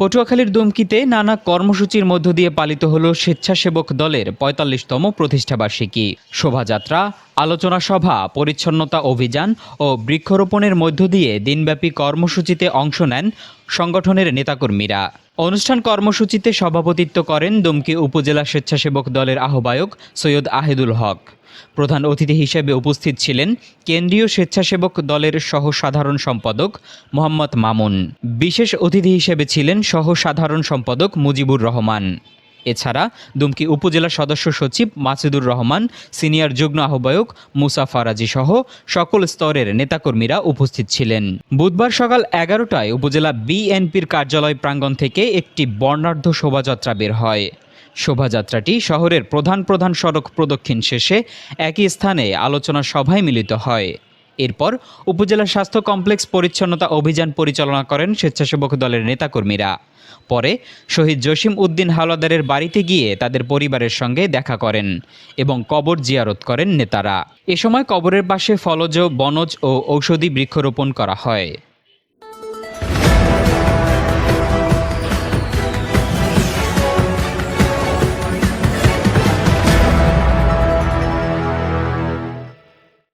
পটুয়াখালীর দুমকিতে নানা কর্মসূচির মধ্য দিয়ে পালিত হল স্বেচ্ছাসেবক দলের পঁয়তাল্লিশতম প্রতিষ্ঠাবার্ষিকী। শোভাযাত্রা, আলোচনা সভা, পরিচ্ছন্নতা অভিযান ও বৃক্ষরোপণের মধ্য দিয়ে দিনব্যাপী কর্মসূচিতে অংশ নেন সংগঠনের নেতাকর্মীরা। অনুষ্ঠান কর্মসূচিতে সভাপতিত্ব করেন দুমকি উপজেলা স্বেচ্ছাসেবক দলের আহ্বায়ক সৈয়দ আহিদুল হক। প্রধান অতিথি হিসেবে উপস্থিত ছিলেন কেন্দ্রীয় স্বেচ্ছাসেবক দলের সহ সাধারণ সম্পাদক মোহাম্মদ মামুন। বিশেষ অতিথি হিসেবে ছিলেন সহ সাধারণ সম্পাদক মুজিবুর রহমান। এছাড়া দুমকি উপজেলা সদস্য সচিব মাসুদুর রহমান, সিনিয়র যুগ্ম আহ্বায়ক মুসা ফারাজি সহ সকল স্তরের নেতাকর্মীরা উপস্থিত ছিলেন। বুধবার সকাল এগারোটায় উপজেলা বিএনপির কার্যালয় প্রাঙ্গণ থেকে একটি বর্ণাঢ্য শোভাযাত্রা বের হয়। শোভাযাত্রাটি শহরের প্রধান প্রধান সড়ক প্রদক্ষিণ শেষে একই স্থানে আলোচনা সভায় মিলিত হয়। এরপর উপজেলা স্বাস্থ্য কমপ্লেক্স পরিচ্ছন্নতা অভিযান পরিচালনা করেন স্বেচ্ছাসেবক দলের নেতাকর্মীরা। পরে শহীদ জসিম উদ্দিন হালাদারের বাড়িতে গিয়ে তাদের পরিবারের সঙ্গে দেখা করেন এবং কবর জিয়ারত করেন নেতারা। এ সময় কবরের পাশে ফলজ, বনজ ও ঔষধি বৃক্ষরোপণ করা হয়।